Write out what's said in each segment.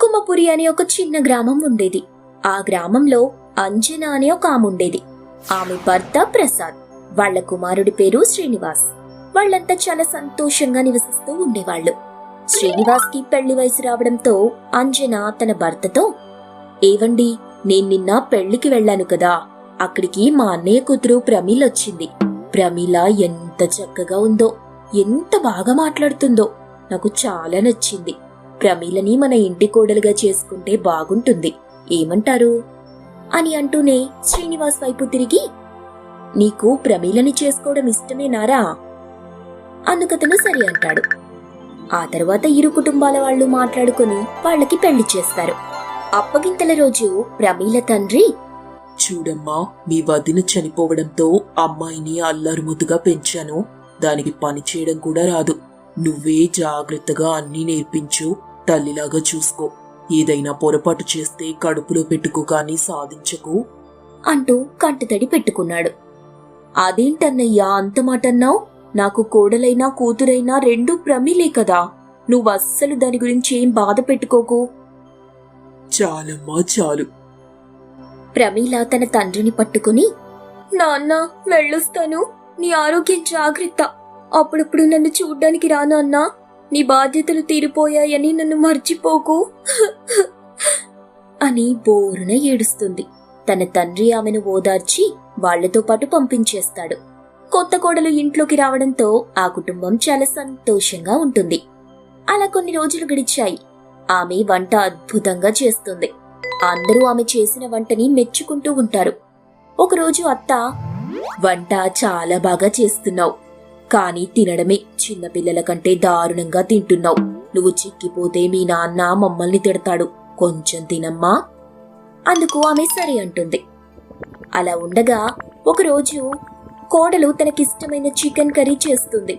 కుంకుమపురి అనే ఒక చిన్న గ్రామం ఉండేది. ఆ గ్రామంలో అంజన అనే ఒక ఆమె ఉండేది. ఆమె భర్త ప్రసాద్. వాళ్ళ కుమారుడి పేరు శ్రీనివాస్. వాళ్ళంతా చాలా సంతోషంగా నివసిస్తూ ఉండేవాళ్ళు. శ్రీనివాస్కి పెళ్ళి వయసు రావడంతో అంజన తన భర్తతో ఏవండి నేను నిన్న పెళ్ళికి వెళ్ళాను కదా. అక్కడికి మా అన్నయ్య కూతురు ప్రమీల వచ్చింది. ప్రమీల ఎంత చక్కగా ఉందో ఎంత బాగా మాట్లాడుతుందో. నాకు చాలా నచ్చింది. ప్రమీలని మన ఇంటి కోడలుగా చేసుకుంటే బాగుంటుంది. ఏమంటారు? అని అంటూనే శ్రీనివాస్ వైపు తిరిగి నీకు ప్రమీలని చేసుకోవడం ఇష్టమేనారా? అందుకతను సరే అంటాడు. ఆ తర్వాత ఇరు కుటుంబాల వాళ్ళు మాట్లాడుకుని వాళ్ళకి పెళ్ళి చేస్తారు. అప్పగింతల రోజు ప్రమీల తండ్రి చూడమ్మా మీ వదిన చనిపోవడంతో అమ్మాయిని అల్లరుముద్దుగా పెంచాను. దానికి పని చేయడం కూడా రాదు. నువ్వే జాగ్రత్తగా అన్నీ నేర్పించు. తల్లిలాగా చూసుకో. ఏదైనా పొరపాటు చేస్తే కడుపులో పెట్టుకో కానీ సాధించకు. అంటూ కంటతడి పెట్టుకున్నాడు. అదేంటన్నయ్యా అంత మాటన్నావు? నాకు కోడలైనా కూతురైనా రెండూ ప్రమీలే కదా. నువ్వు అస్సలు దాని గురించి ఏం బాధ పెట్టుకోకు. చాలమ్మా చాలు. ప్రమీల తన తండ్రిని పట్టుకుని నాన్న వెళ్ళొస్తాను నీ ఆరోగ్యం జాగ్రత్త. అప్పుడప్పుడు నన్ను చూడ్డానికి రాను అన్నా నీ బాధ్యతలు తీరిపోయాయని నన్ను మర్చిపోకు. అని బోరున ఏడుస్తుంది. తన తండ్రి ఆమెను ఓదార్చి వాళ్ళతో పాటు పంపించేస్తాడు. కొత్త కోడలు ఇంట్లోకి రావడంతో ఆ కుటుంబం చాలా సంతోషంగా ఉంటుంది. అలా కొన్ని రోజులు గడిచాయి. ఆమె వంట అద్భుతంగా చేస్తుంది. అందరూ ఆమె చేసిన వంటని మెచ్చుకుంటూ ఉంటారు. ఒకరోజు అత్త వంట చాలా బాగా చేస్తున్నావు. కానీ తినడమే. చిన్నపిల్లల కంటే దారుణంగా తింటున్నావు. నువ్వు చిక్కిపోతే మీ నాన్న మమ్మల్ని తిడతాడు. కొంచెం తినమ్మా. అందుకు ఆమె సరే అంటుంది. అలా ఉండగా ఒకరోజు కోడలు తనకిష్టమైన చికెన్ కర్రీ చేస్తుంది.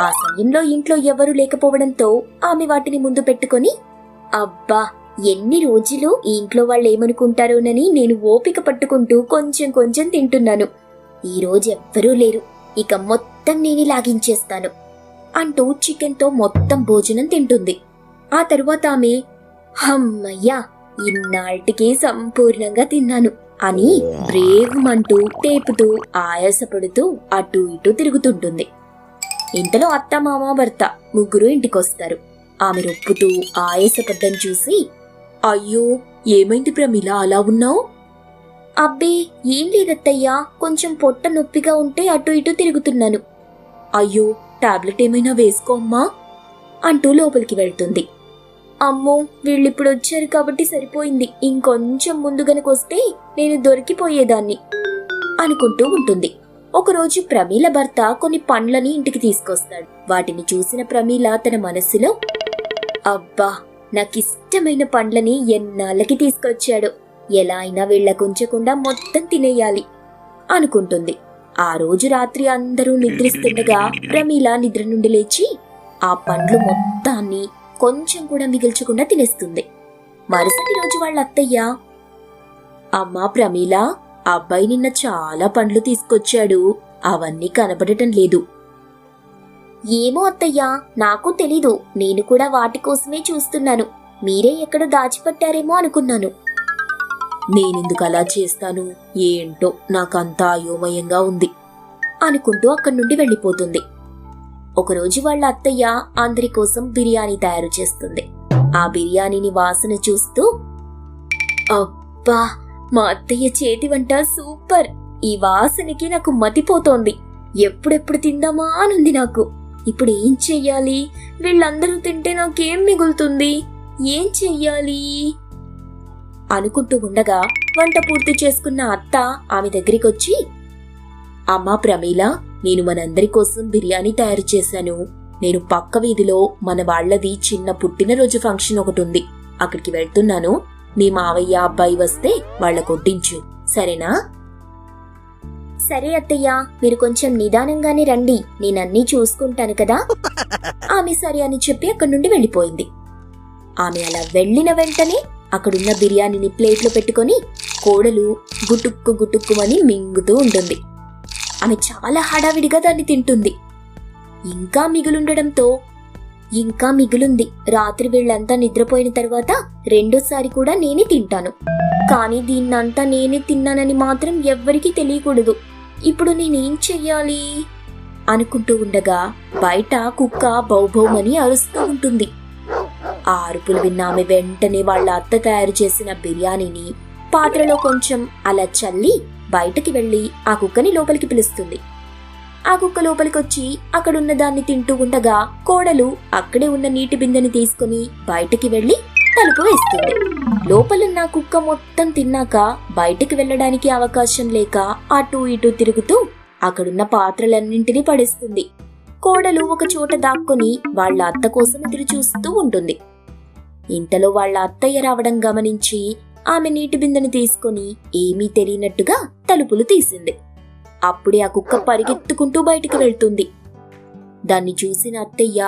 ఆ సమయంలో ఇంట్లో ఎవరూ లేకపోవడంతో ఆమె వాటిని ముందు పెట్టుకొని అబ్బా ఎన్ని రోజులు ఈ ఇంట్లో వాళ్ళు ఏమనుకుంటారోనని నేను ఓపిక పట్టుకుంటూ కొంచెం కొంచెం తింటున్నాను. ఈరోజు ఎవ్వరూ లేరు. ఇక మొత్తం మొత్తం నేనే లాగించేస్తాను అంటూ చికెన్తో మొత్తం భోజనం తింటుంది. ఆ తరువాత ఆమె హమ్మయ్యా ఇన్నాటికే సంపూర్ణంగా తిన్నాను అని బ్రేవ్మంటూ తేపుతూ ఆయాసపడుతూ అటు ఇటు తిరుగుతుంటుంది. ఇంతలో అత్త మామ భర్త ముగ్గురు ఇంటికొస్తారు. ఆమె రొప్పుతూ ఆయాసపడ్డం చూసి అయ్యో ఏమైంది ప్రమిళ అలా ఉన్నావు? అబ్బే ఏం లేదత్తయ్యా కొంచెం పొట్ట నొప్పిగా ఉంటే అటు ఇటు తిరుగుతున్నాను. అయ్యో టాబ్లెట్ ఏమైనా వేసుకో అమ్మా అంటూ లోపలికి వెళ్తుంది. అమ్మో వీళ్ళిప్పుడు వచ్చారు కాబట్టి సరిపోయింది. ఇంకొంచెం ముందు గనకొస్తే నేను దొరికిపోయేదాన్ని అనుకుంటూ ఉంటుంది. ఒకరోజు ప్రమీల భర్త కొన్ని పండ్లని ఇంటికి తీసుకొస్తాడు. వాటిని చూసిన ప్రమీల తన మనస్సులో అబ్బా నాకిష్టమైన పండ్లని ఎన్నాళ్ళకి తీసుకొచ్చాడు? ఎలా అయినా వీళ్ళకుంచకుండా మొత్తం తినేయాలి అనుకుంటుంది. ఆ రోజు రాత్రి అందరూ నిద్రిస్తుండగా ప్రమీల నిద్ర నుండి లేచి ఆ పండ్లు మొత్తాన్ని కొంచెం కూడా మిగిల్చకుండా తినేస్తుంది. మరుసటి రోజు వాళ్ళ అత్తయ్య అమ్మా ప్రమీల అబ్బాయి నిన్న చాలా పండ్లు తీసుకొచ్చాడు. అవన్నీ కనబడటం లేదు. ఏమో అత్తయ్యా నాకు తెలీదు. నేను కూడా వాటి కోసమే చూస్తున్నాను. మీరే ఎక్కడ దాచిపెట్టారేమో అనుకున్నాను. నేనెందుకు అలా చేస్తాను? ఏంటో నాకంతా అయోమయంగా ఉంది అనుకుంటూ అక్కడి నుండి వెళ్ళిపోతుంది. ఒకరోజు వాళ్ళ అత్తయ్య అందరి కోసం బిర్యానీ తయారు చేస్తుంది. ఆ బిర్యానీని వాసన చూస్తూ అబ్బా మా అత్తయ్య చేతి వంట సూపర్! ఈ వాసనకి నాకు మతిపోతోంది ఎప్పుడెప్పుడు తిందామా అనుంది నాకు. ఇప్పుడు ఏం చెయ్యాలి? వీళ్ళందరూ తింటే నాకేం మిగులుతుంది? ఏం చెయ్యాలి? అనుకుంటూ ఉండగా వంట పూర్తి చేసుకున్న అత్త ఆమె దగ్గరికొచ్చి అమ్మా ప్రమీల నేను మనందరి కోసం బిర్యానీ తయారు చేశాను. నేను పక్క వీధిలో మన వాళ్ళది చిన్న పుట్టినరోజు ఫంక్షన్ ఒకటి ఉంది అక్కడికి వెళ్తున్నాను. మీ మావయ్య అబ్బాయి వస్తే వాళ్ళ కొట్టించు. సరేనా? సరే అత్తయ్య మీరు కొంచెం నిదానంగానే రండి. నేనన్నీ చూసుకుంటాను కదా. ఆమె సరే అని చెప్పి అక్కడి నుండి వెళ్ళిపోయింది. ఆమె అలా వెళ్ళిన వెంటనే అక్కడున్న బిర్యానీని ప్లేట్లో పెట్టుకొని కోడలు గుటుక్కు గుటుక్కుమని మింగుతూ ఉంటుంది. ఆమె చాలా హడావిడిగా దాన్ని తింటుంది. ఇంకా మిగులుండడంతో ఇంకా మిగులుంది. రాత్రి వీళ్ళంతా నిద్రపోయిన తర్వాత రెండోసారి కూడా నేనే తింటాను. కానీ దీన్నంతా నేనే తిన్నానని మాత్రం ఎవ్వరికీ తెలియకూడదు. ఇప్పుడు నేనేం చెయ్యాలి? అనుకుంటూ ఉండగా బయట కుక్క బౌబౌమని అరుస్తూ ఉంటుంది. ఆ అరుపులు విన్న ఆమె వెంటనే వాళ్ళ అత్త తయారు చేసిన బిర్యానీని పాత్రలో కొంచెం అలా చల్లి బయటకి వెళ్ళి ఆ కుక్కని లోపలికి పిలుస్తుంది. ఆ కుక్క లోపలికొచ్చి అక్కడున్న దాన్ని తింటూ ఉండగా కోడలు అక్కడే ఉన్న నీటి బిందెని తీసుకుని బయటకి వెళ్ళి తలుపు వేస్తుంది. లోపలున్న కుక్క మొత్తం తిన్నాక బయటకి వెళ్ళడానికి అవకాశం లేక అటు ఇటు తిరుగుతూ అక్కడున్న పాత్రలన్నింటినీ పడేస్తుంది. కోడలు ఒక చోట దాక్కుని వాళ్ళ అత్త కోసం ఎదురు చూస్తూ ఉంటుంది. ఇంతలో వాళ్ళ అత్తయ్య రావడం గమనించి ఆమె నీటి బిందెని తీసుకుని ఏమీ తెలియనట్టుగా తలుపులు తీసింది. అప్పుడే ఆ కుక్క పరిగెత్తుకుంటూ బయటికి వెళ్తుంది. దాన్ని చూసిన అత్తయ్య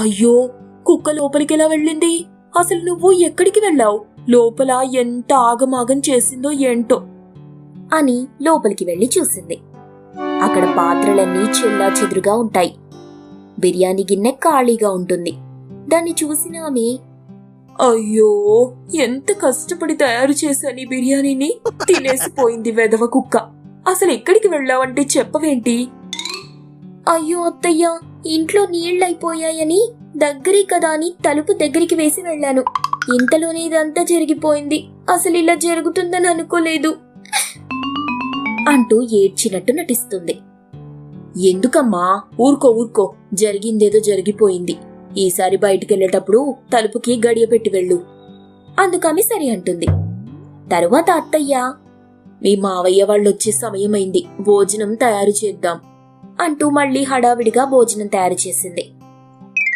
అయ్యో కుక్క లోపలికి ఎలా వెళ్ళింది? అసలు నువ్వు ఎక్కడికి వెళ్ళావు? లోపల ఎంత ఆగమాగం చేసిందో ఏంటో? అని లోపలికి వెళ్ళి చూసింది. అక్కడ పాత్రలన్నీ చెల్లా చెదురుగా ఉంటాయి. బిర్యానీ గిన్నె ఖాళీగా ఉంటుంది. దాన్ని చూసిన ఆమె అయ్యో ఎంత కష్టపడి తయారు చేశాను ఈ బిర్యానీని. తినేసిపోయింది వెదవ కుక్క. అసలు ఎక్కడికి వెళ్ళావంటే చెప్పవేంటి? అయ్యో అత్తయ్య ఇంట్లో నీళ్ళైపోయాయని దగ్గరే కదా అని తలుపు దగ్గరికి వేసి వెళ్ళాను. ఇంతలోనే ఇదంతా జరిగిపోయింది. అసలు ఇలా జరుగుతుందని అనుకోలేదు. అంటూ ఏడ్చినట్టు నటిస్తుంది. ఎందుకమ్మా? ఊరుకో ఊరుకో. జరిగిందేదో జరిగిపోయింది. ఈసారి బయటికెళ్ళేటప్పుడు తలుపుకి గడియ పెట్టి వెళ్ళు. అందుకని సరి అంటుంది. తరువాత అత్తయ్య మీ మావయ్య వాళ్ళొచ్చే సమయమైంది భోజనం తయారు చేద్దాం అంటూ మళ్ళీ హడావిడిగా భోజనం తయారు చేసింది.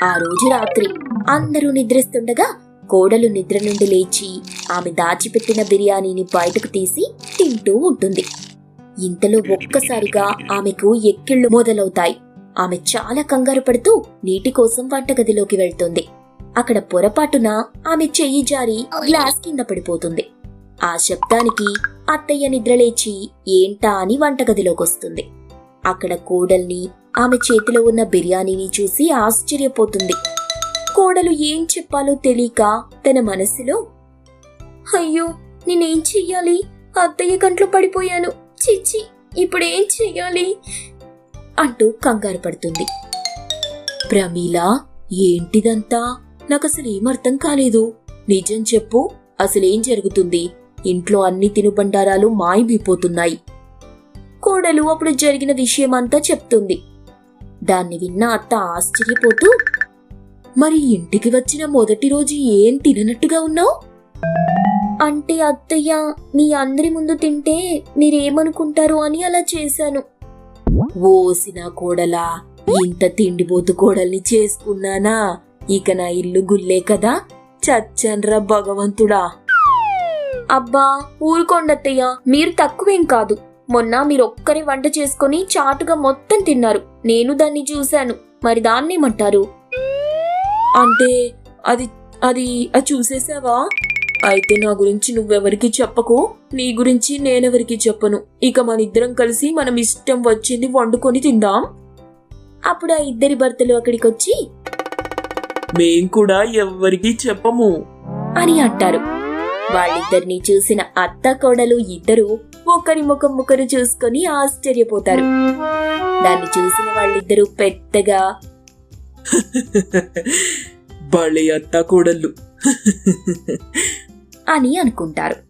ఆ రోజు రాత్రి అందరూ నిద్రిస్తుండగా కోడలు నిద్ర నుండి లేచి ఆమె దాచిపెట్టిన బిర్యానీని బయటకు తీసి తింటూ ఉంటుంది. ఇంతలో ఒక్కసారిగా ఆమెకు ఎక్కిళ్ళు మొదలవుతాయి. ఆమె చాలా కంగారు పడుతూ నీటి కోసం వంటగదిలోకి వెళ్తుంది. అక్కడ పొరపాటున ఆమె చెయ్యి జారి గ్లాస్ కింద పడిపోతుంది. ఆ శబ్దానికి అత్తయ్య నిద్రలేచి ఏంటా అని వంటగదిలోకొస్తుంది అక్కడ కోడల్ని ఆమె చేతిలో ఉన్న బిర్యానీని చూసి ఆశ్చర్యపోతుంది. కోడలు ఏం చెప్పాలో తెలియక తన మనసులో అయ్యో నేనేం చెయ్యాలి? అత్తయ్య కంట్లో పడిపోయాను. చిచ్చి ఇప్పుడేం చెయ్యాలి? అంటూ కంగారు పడుతుంది. ప్రమీల ఏంటిదంతా? నాకసలు ఏమర్థం కాలేదు. నిజం చెప్పు అసలేం జరుగుతుంది? ఇంట్లో అన్ని తినుబండారాలు మాయమైపోతున్నాయి. కోడలు అప్పుడు జరిగిన విషయమంతా చెప్తుంది. దాన్ని విన్న అత్త ఆశ్చర్యపోతూ మరి ఇంటికి వచ్చిన మొదటి రోజు ఏం తిననట్టుగా ఉన్నావు? అంటే అత్తయ్య మీ అందరి ముందు తింటే మీరేమనుకుంటారు అని అలా చేశాను. ఓసిన కోడలా ఇంత తిండిపోతు కోడల్ని చేసుకున్నానా? ఇక నా ఇల్లు గుల్లే కదా? చచ్చన్రా భగవంతుడా. అబ్బా ఊరుకోండత్తయ్య మీరు తక్కువేం కాదు. మొన్న మీరొక్కరే వంట చేసుకొని చాటుగా మొత్తం తిన్నారు. నేను దాన్ని చూశాను. మరి దాన్నేమంటారు? అంటే అది అది అది చూసేసావా? అయితే నా గురించి నువ్వెవరికి చెప్పకు? నీ గురించి నేనెవరికి చెప్పను? ఇక మన ఇద్దరం కలిసి మనం ఇష్టం వచ్చింది వండుకొని తిందాం. అప్పుడు ఆ ఇద్దరి భర్తలు అక్కడికొచ్చి మేం కూడా ఎవ్వరికి చెప్పము. అని అంటారు. వాళ్ళిద్దరిని చూసిన అత్త కోడలు ఇద్దరు ఒకరి ముఖం ముఖరు చూసుకొని ఆశ్చర్యపోతారు. దాన్ని చూసిన వాళ్ళిద్దరూ పెద్దగా భలే అత్త కోడళ్ళు. అని అనుకుంటారు.